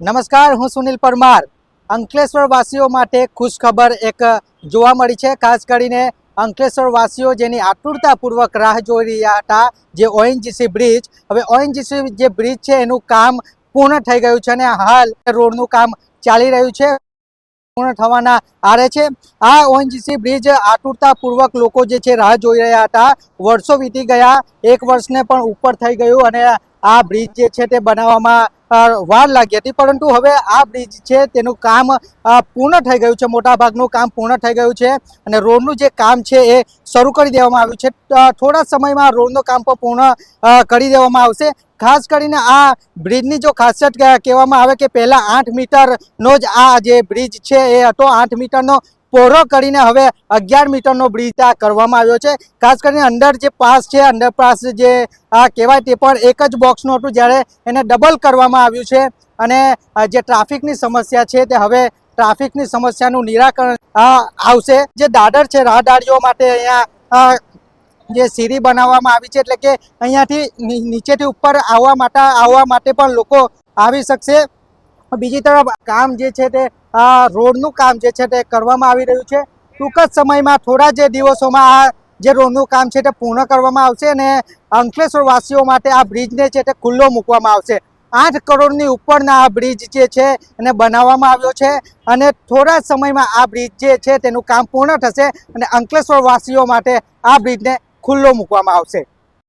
નમસ્કાર, હું સુનિલ પરમાર. અંકલેશ્વર વાસીઓ માટે ખુશખબર એક જોવા મળી છે. ખાસ કરીને અંકલેશ્વર વાસીઓ જેની આતુરતાપૂર્વક રાહ જોઈ રહ્યા હતા, જે ઓએનજીસી બ્રિજ. હવે ઓએનજીસી જે બ્રિજ છે, એનું કામ પૂર્ણ થઈ ગયું છે અને હાલ રોડનું કામ ચાલી રહ્યું છે. પૂર્ણ થવાના આરે છે. આ ઓએનજીસી બ્રિજ આતુરતાપૂર્વક લોકો જે છે, રાહ જોઈ રહ્યા હતા. વર્ષો વીતી ગયા. એક વર્ષને પણ ઉપર થઈ ગયું અને આ બ્રિજ જે છે તે બનાવવામાં વાર લાગી હતી, પરંતુ હવે આ બ્રિજ છે તેનું કામ પૂર્ણ થઈ ગયું છે, મોટાભાગનું કામ પૂર્ણ થઈ ગયું છે અને રોડનું જે કામ છે એ શરૂ કરી દેવામાં આવ્યું છે. થોડા સમયમાં રોડનું કામ પણ પૂર્ણ કરી દેવામાં આવશે. ખાસ કરીને આ બ્રિજની જો ખાસિયત કહેવામાં આવે કે પહેલાં આઠ મીટરનો જ આ જે બ્રિજ છે એ હતો. આઠ મીટરનો પહોળો કરીને હવે અગિયાર મીટરનો બ્રિજ આ કરવામાં આવ્યો છે. ખાસ કરીને અંદર જે પાસ છે અંડરપાસ જે આ કહેવાય તે પણ એક જ બોક્સનું હતું જ્યારે એને ડબલ કરવામાં આવ્યું છે. અને જે ટ્રાફિકની સમસ્યા છે તે હવે ટ્રાફિકની સમસ્યાનું નિરાકરણ આવશે. જે દાદર છે, રાહદારીઓ માટે અહીંયા જે સીડી બનાવવામાં આવી છે, એટલે કે અહીંયાથી નીચેથી ઉપર આવવા માટે આવવા માટે પણ લોકો આવી શકશે. બીજી તરફ કામ જે છે તે રોડનું કામ જે છે તે કરવામાં આવી રહ્યું છે. ટૂંક જ સમયમાં થોડા જે દિવસોમાં આ જે રોડનું કામ છે તે પૂર્ણ કરવામાં આવશે અને અંકલેશ્વર વાસીઓ માટે આ બ્રિજને છે તે ખુલ્લો મૂકવામાં આવશે. આઠ કરોડની ઉપરના આ બ્રિજ જે છે એને બનાવવામાં આવ્યો છે અને થોડા સમયમાં આ બ્રિજ જે છે તેનું કામ પૂર્ણ થશે અને અંકલેશ્વર વાસીઓ માટે આ બ્રિજને ખુલ્લો મૂકવામાં આવશે.